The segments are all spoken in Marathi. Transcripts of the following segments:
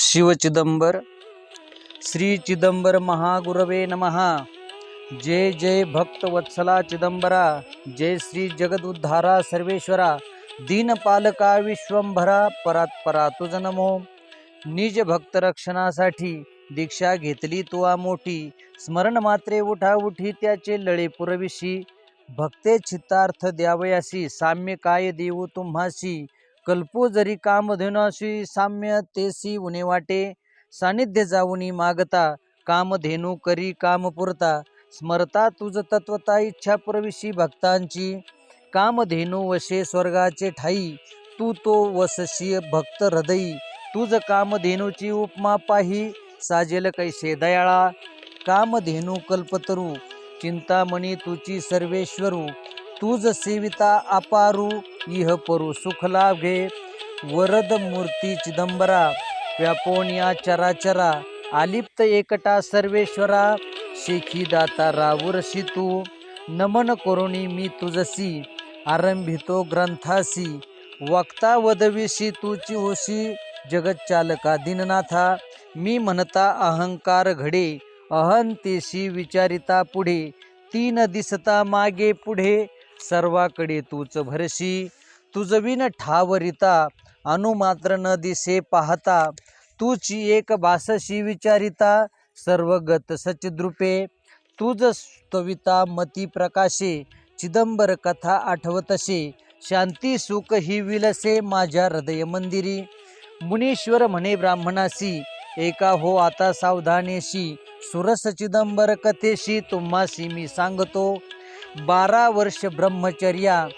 शिवचिदंबर श्री चिदंबर महागुरवे नमः। जय जय भक्त वत्सला चिदंबरा जय श्री जगदुद्धारा सर्वेश्वरा। दीनपालका विश्वंभरा परात्परा तुझ नमो निज भक्तरक्षणासाठी दीक्षा घेतली तुवा मोठी। स्मरण मात्रे उठा उठी त्याचे लळे पुरविशी। भक्ते चित्तार्थ द्यावयासी साम्य काय देऊ तुम्हासी। कल्पो जरी कामधेनुशी साम्य तेसी उणे वाटे सानिध्य जाऊनी मागता कामधेनू करी काम पुरता स्मरता तुझ तत्वता इच्छा प्रविशी भक्तांची कामधेनू वशे स्वर्गाचे ठाई तू तो वसशी भक्त हृदयी तुझ कामधेनूची उपमा पाही साजेल कैसे दयाळा कामधेनू कल्पतरू चिंतामणी तुची सर्वेश्वरू तुझ सेविता अपारू इह परू सुख घे वरद मूर्ती चिदंबरा व्यापोनिया चराचरा आलिप्त एकटा सर्वेश्वरा शेखी दाता रावुरशी तू नमन करुणी मी तुझसी आरंभितो ग्रंथासी. वक्ता वदविशी तुची होशी जगच्चालका दिननाथा. मी म्हणता अहंकार घडे अहंतेशी विचारिता पुढे. तीन दिसता मागे पुढे सर्वाकडे तूच भरशी. तुझ विन ठावरिता अनुमात्र न दिसे पाहता तूची एक भासशी विचारिता सर्वगत सचिद्रुपे तुझ स्तविता मती प्रकाशे चिदंबर कथा आठवतसे शांती सुख ही विलसे माझ्या हृदय मंदिरी. मुनीश्वर म्हणे ब्राह्मणासी एका हो आता सावधानेशी सुरस चिदंबर कथेशी तुम्हासी मी सांगतो. बारा वर्ष ब्रह्मचर्या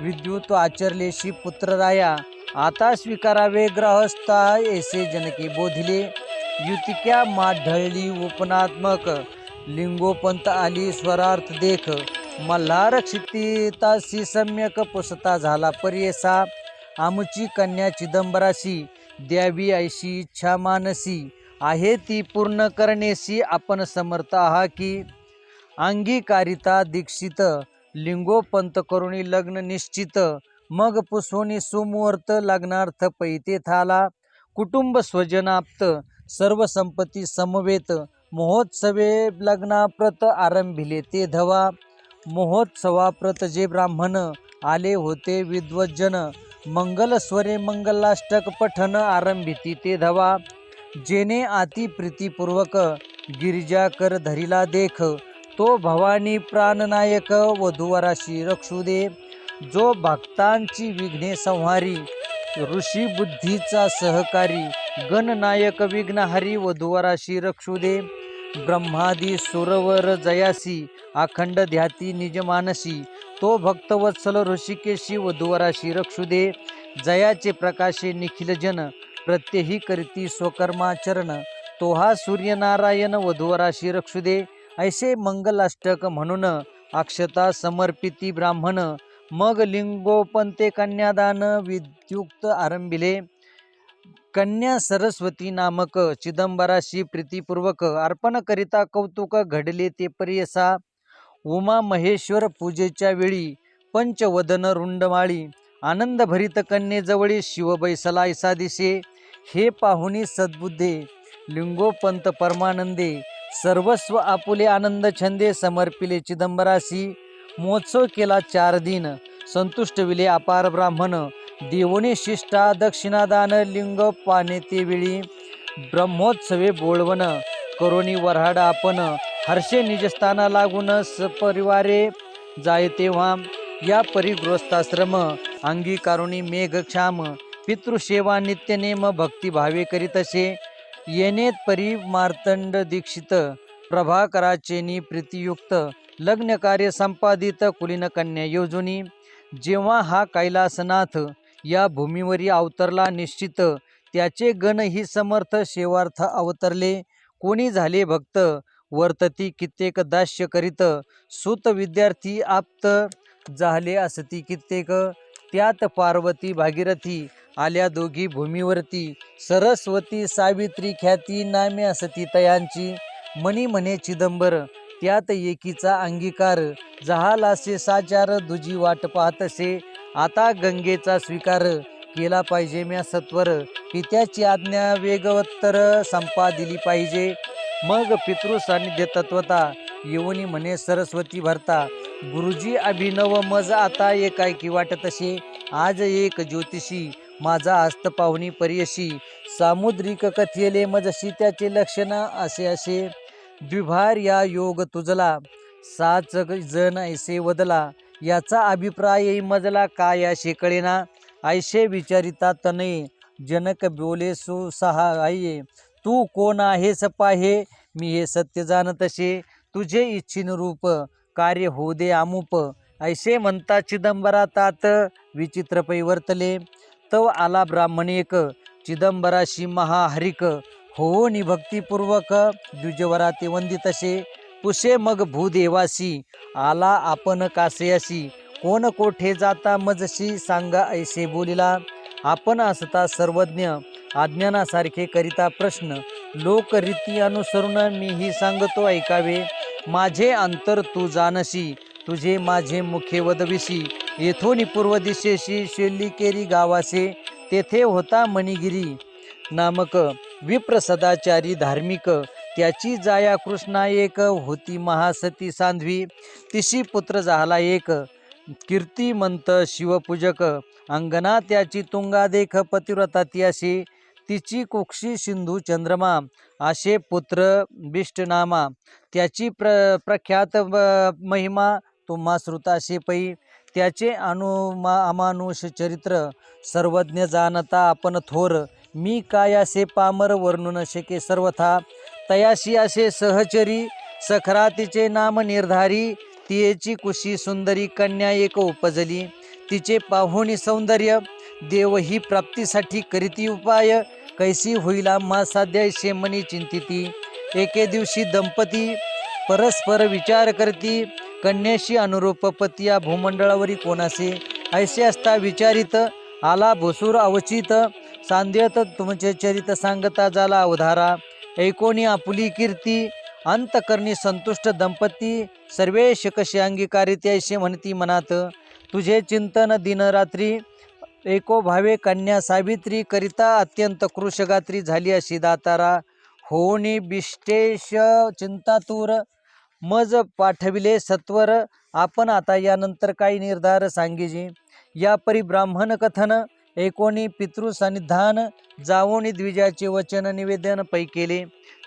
विद्युत आचरलेशी पुत्रराया आता स्वीकारावे ग्रहस्था ऐसे जनके बोधिले. युतिक्या माढळली उपनात्मक लिंगोपंत आली स्वरार्थ देख. मल्हारक्षितासी सम्यक पुसता झाला पर्यसा. आमची कन्या चिदंबराशी द्यावी ऐशी इच्छा मानसी. आहे ती पूर्ण करण्याशी आपण समर्थ आहा की अंगीकारिता दीक्षित लिंगोपंत करुणी लग्न निश्चित मग पुसोनी सुमुहूर्त लग्नार्थ पैते थाला कुटुंब स्वजनाप्त सर्व संपत्ती समवेत महोत्सवे लग्नाप्रत आरंभिले ते धवा महोत्सवाप्रत जे ब्राह्मण आले होते विद्वज्जन मंगलस्वरे मंगलाष्टक पठन आरंभिती ते धवा जेने आती प्रीतीपूर्वक गिरिजा कर धरिला देख तो भवानी प्राणनायक वधूवराशी रक्षू दे जो भक्तांची विघ्ने संहारी ऋषी बुद्धीचा सहकारी गणनायक विघ्नहारी वधूवराशी रक्षू दे ब्रह्मादी सुरवर जयासी अखंड ध्याती निजमानसी तो भक्तवत्सल ऋषिकेशी वधूवराशी रक्षू दे जयाचे प्रकाशे निखिल जन प्रत्यही करीती स्वकर्माचरण. तो हा सूर्यनारायण वधूवराशी रक्षू दे ऐसे मंगलाष्टक म्हणून अक्षता समर्पिती ब्राह्मण मग लिंगोपंते कन्यादान विद्युक्त आरंभिले. कन्या सरस्वती नामक चिदंबराशी प्रीतीपूर्वक अर्पण करिता कौतुक घडले ते पर्यसा. उमा महेश्वर पूजेच्या वेळी पंचवदन रुंडमाळी आनंदभरित कन्येजवळी शिवबैसला ऐसा दिसे. हे पाहुणी सद्बुद्धे लिंगोपंत परमानंदे सर्वस्व आपुले आनंद छंदे समर्पिले चिदंबरासी. महोत्सव केला चार दिन. संतुष्ट विले अपार ब्राह्मण. देवोने शिष्टा दक्षिणादान लिंग पाने ते वेळी. ब्रह्मोत्सवे बोळवण. करोनी वऱ्हाड आपण. हर्षे निजस्थाना लागून सपरिवारे जाय तेव्हा. या परिगृहस्थाश्रम. अंगीकारुणी मेघक्षाम. पितृसेवा नित्यनेम भक्तिभावे करीतसे येनेत परी मार्तंड दीक्षित प्रभाकराचेनी प्रीतियुक्त लग्न कार्य संपादित कुलीन कन्या योजनी. जेव्हा हा कैलासनाथ या भूमीवरी अवतरला निश्चित त्याचे गण ही समर्थ शेवार्थ अवतरले. कोणी झाले भक्त? वर्तती कित्येक दास्य करीत सुत विद्यार्थी आप्त झाले असती कित्येक. त्यात पार्वती भागीरथी आल्या दोघी भूमीवरती. सरस्वती सावित्री ख्याती नामे सती तयांची मनी म्हणे चिदंबर त्यात एकीचा अंगीकार. जहालासे साचार दुजी वाट पाहतसे. आता गंगेचा स्वीकार केला पाहिजे म्या सत्वर. पित्याची आज्ञा वेगवत्तर संपा दिली पाहिजे. मग पितृ सान्निध्य तत्वता येऊनी म्हणे सरस्वती भरता. गुरुजी अभिनव मज आता एकाएकी वाटत असे आज एक ज्योतिषी माझा हस्त पाहुणी पर्यशी सामुद्रिक कथेले मजशी त्याचे लक्षण असे असे. द्विभार या योग तुझला. साच जण ऐसे वदला. याचा अभिप्राय मजला काय असे कळेना. ऐसे विचारिता तनये. जनक बोले सो सहा आये तू कोण आहेस पाहे? मी हे सत्य जाणतसे तुझे इच्छिन रूप. कार्य होऊ दे अमुप. ऐसे म्हणता चिदंबरा तात. विचित्र पैवर्तले. तव आला ब्राह्मण एक चिदंबराशी महाहरिक हो भक्तिपूर्वक द्विजवरा ते वंदितसे पुषे मग भूदेवासी आला आपण कासयासी. कोण कोठे जाता मजशी सांगा ऐसे बोलिला. आपण असता सर्वज्ञ अज्ञानासारखे करिता प्रश्न. लोकरीती अनुसरून मीही सांगतो ऐकावे. माझे अंतर तू जानशी तुझे माझे मुखे वदविशी. येथून पूर्व दिशेशी शेल्लिकेरी गावासे तेथे होता मणिगिरी. नामक विप्र सदाचारी धार्मिक त्याची जाया कृष्णा एक होती महासती सांध्वी. तिशी पुत्र झाला एक कीर्तिमंत शिवपूजक. अंगना त्याची तुंगा देख पतिव्रता ती अशी तिची कुक्षी सिंधू चंद्रमा असे पुत्र बिष्टनामा. त्याची प्र प्रख्यात महिमा तुम्हा श्रुताशे पै त्याचे अनुमा अमानुष चरित्र सर्वज्ञ जाणता आपण थोर. मी काय असे पामर वर्णन शके सर्वथा? तयाशी असे सहचरी सखरा तिचे नाम निर्धारी. तियेची कुशी सुंदरी कन्या एक उपजली. तिचे पाहुणी सौंदर्य देव ही प्राप्तीसाठी करीती उपाय. कैसी होईला मा साध्य शेमनी चिंतिती. एके दिवशी दंपती परस्पर विचार करती. कन्याशी अनुरूप पती या भूमंडळावरी कोणासे ऐसे असता विचारित आला भुसूर अवचित सांध्यत तुमचे चरित सांगता झाला अवधारा ऐकोनी आपुली कीर्ती अंतकरणी संतुष्ट दंपती सर्वे कशी अंगीकारित ऐसे म्हणती मनात. तुझे चिंतन दिनरात्री एको भावे कन्या सावित्री करिता अत्यंत कृशगात्री झाली अशी दातारा. होनी बिष्टेश चिंतातूर मज पाठविले सत्वर आपण आता यानंतर काही निर्धार सांगीजी. या परी ब्राह्मण कथन एकोणी पितृसानिधान जावोनी द्विजाचे वचन निवेदन पै केले.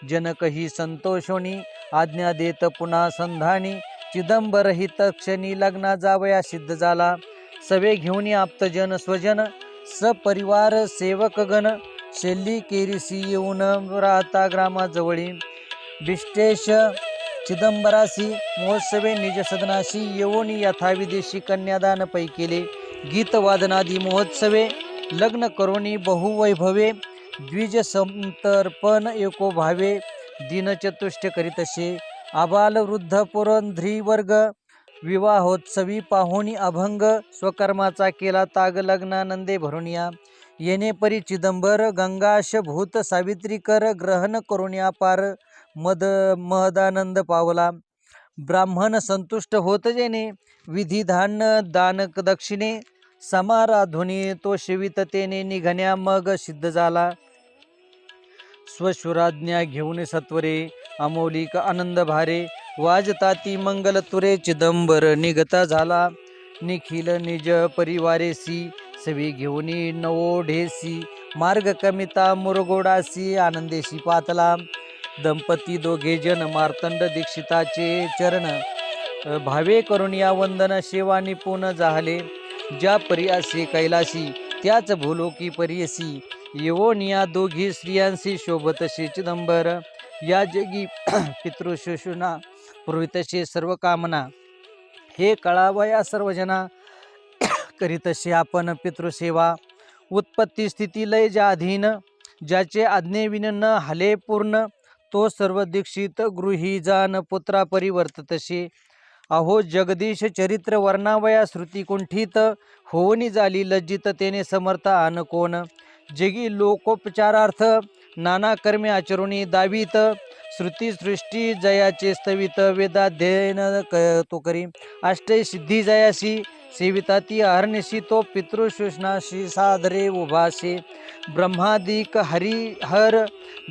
जनक ही संतोषोनी आज्ञा देत पुन्हा संधानी चिदंबर ही तक्षणी लग्ना जावया सिद्ध झाला. सवे घेऊन आप्तजन स्वजन सपरिवार सेवकगण शेल्ली केरीसी येऊन राहता ग्रामाजवळी. बिष्टेश चिदंबरासी महोत्सवे निज सदनाशी येऊन यथाविदेशी कन्यादान पै केले गीतवादनादी महोत्सवे लग्न करोनी बहुवैभवे द्विज संतर्पण एको भावे दिनचतुष्ट करीतसे आबाल वृद्ध पुरंध्री वर्ग विवाहोत्सवी पाहुणी अभंग स्वकर्माचा केला ताग लग्नानंदे भरुनिया. येणे परी चिदंबर गंगाश भूत सावित्री कर ग्रहण करुण्या पार मद महदानंद पावला. ब्राह्मण संतुष्ट होत जेणे विधिधान दानक दक्षिणे. समाराधुनी तो शिविततेने निघण्या मग सिद्ध झाला. स्वशुराज्ञा घेऊन सत्वरे अमौलिक आनंद भारे. वाजताती मंगल तुरे चिदंबर निगता झाला. निखिल निज परिवारेसी सवी घेऊन नवोढेसी मार्ग कमिता मुरगोडासी आनंदेशी पातला. दंपती दोघे जन मार्तंड दीक्षिताचे चरण. भावे करून या वंदन सेवा निपुण झाले. ज्या परियासी कैलासी त्याच भूलोकी परियसी येवोनिया दोघी स्त्रियांशी शोभतसे चिदंबर या जगी पितृशोषुना पुरवितसे सर्व कामना. हे कळावया सर्वजना करीतसे आपण पितृसेवा. उत्पत्ती स्थिती लय ज्या अधीन ज्याचे आज्ञेविन न हले पूर्ण. तो सर्व दीक्षित गृही जान पुत्रा परिवर्ततशी अहो जगदीश चरित्र वर्णावया श्रुती कुंठित होवनी झाली लज्जित तेने समर्थ आन कोण. जगी लोकोपचारार्थ नाना कर्मे आचरुणी दावीत श्रुतीसृष्टी जयाचे स्तवित वेदाध्ययन क तो करी. अष्टय सिद्धी जयासी सेविता ती अहर्निशी तो पितृशोषणाशी सादरे उभासे। ब्रह्मादिक हरिहर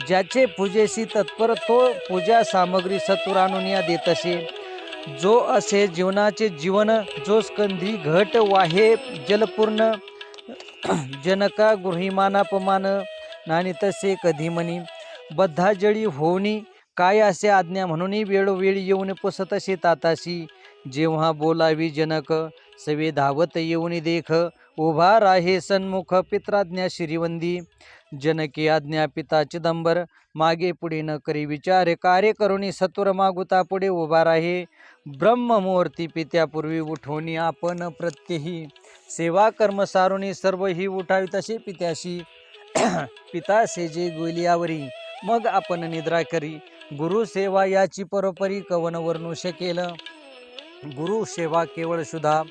ज्याचे पूजेशी तत्पर तो पूजा सामग्री सतुरानुनिया देत असे देतसे। जो असे जीवनाचे जीवन जो स्कंधी घट वाहे जलपूर्ण जनका गृहिमानापमान नाणी तसे कधी म्हणी बद्धाजळी होणी काय असे आज्ञा म्हणून वेळोवेळी येऊन पुसतसे ताताशी। जेव्हा बोलावी जनक सवे धावत येऊन देख उभा राहे सन्मुख पित्राज्ञा श्रीवंदी. जनकी आज्ञा पिता चिदंबर मागे पुढे न करी विचार कार्य करुणी सत्वर मागुता पुढे उभा राहे. ब्रह्ममूर्ती पित्यापूर्वी उठवणी आपण प्रत्यही. सेवा कर्म सारुणी सर्व ही उठावी तसे पित्याशी. पिता सेजे गोलियावरी मग आपण निद्रा करी. गुरु सेवा याची परोपरी कवन वर्णू शकेल. गुरु सेवा केवळ सुधा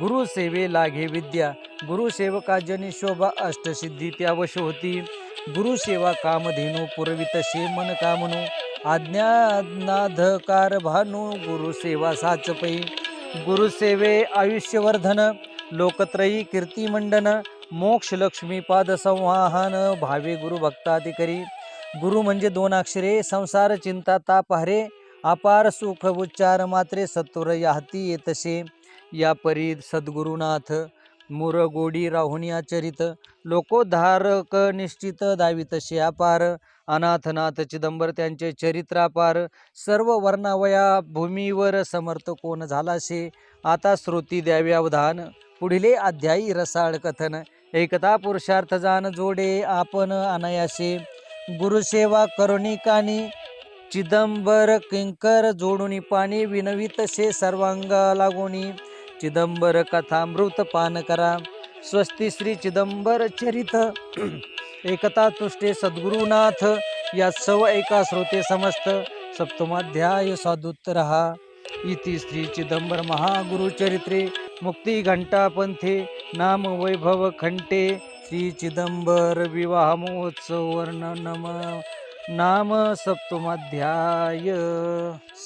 गुरुसेवे लागे विद्या गुरुसेवका जनी शोभा अष्टसिद्धी त्यावश होती. गुरुसेवा सेवा पुरवित पुरवितसे मन कामनू आज्ञानाधकार भानू गुरुसेवा साचपई गुरुसेवे आयुष्यवर्धन लोकत्रयी कीर्तिमंडन मोक्ष लक्ष्मी पाद संवाहन भावे गुरु भक्ताधिकारी. गुरु म्हणजे दोन अक्षरे संसार चिंता ताप हरे अपार सुख उच्चार मात्रे सत्वर याहती येतसे या परीद सद्गुरुनाथ मुर गोडी राहुनी लोकोद्धारक निश्चित दावितसे अपार अनाथनाथ चिदंबर त्यांचे चरित्रापार सर्व वर्णावया भूमीवर समर्थ कोण झालासे आता श्रुती द्यावी अवधान पुढीले अध्यायी रसाळ कथन एकता पुरुषार्थ जाण जोडे आपण अनायासे गुरुसेवा करुणिकानी चिदंबर किंकर जोडुनी पाणी विनवितसे सर्वांगा लागोनी. चिदंबर कथामृत पान करा. स्वस्ती श्री चिदंबर चरित. एकता तुष्टे सद्गुरुनाथ. या सव एका श्रोते समस्त. सप्तमाध्याय साधुत्तर हा इति श्री चिदंबर महागुरुचरित्रे मुक्ती घंटापंथे नाम वैभव खंटे श्री चिदंबर विवाह महोत्सव वर्णनम. नाम सप्तमाध्याय।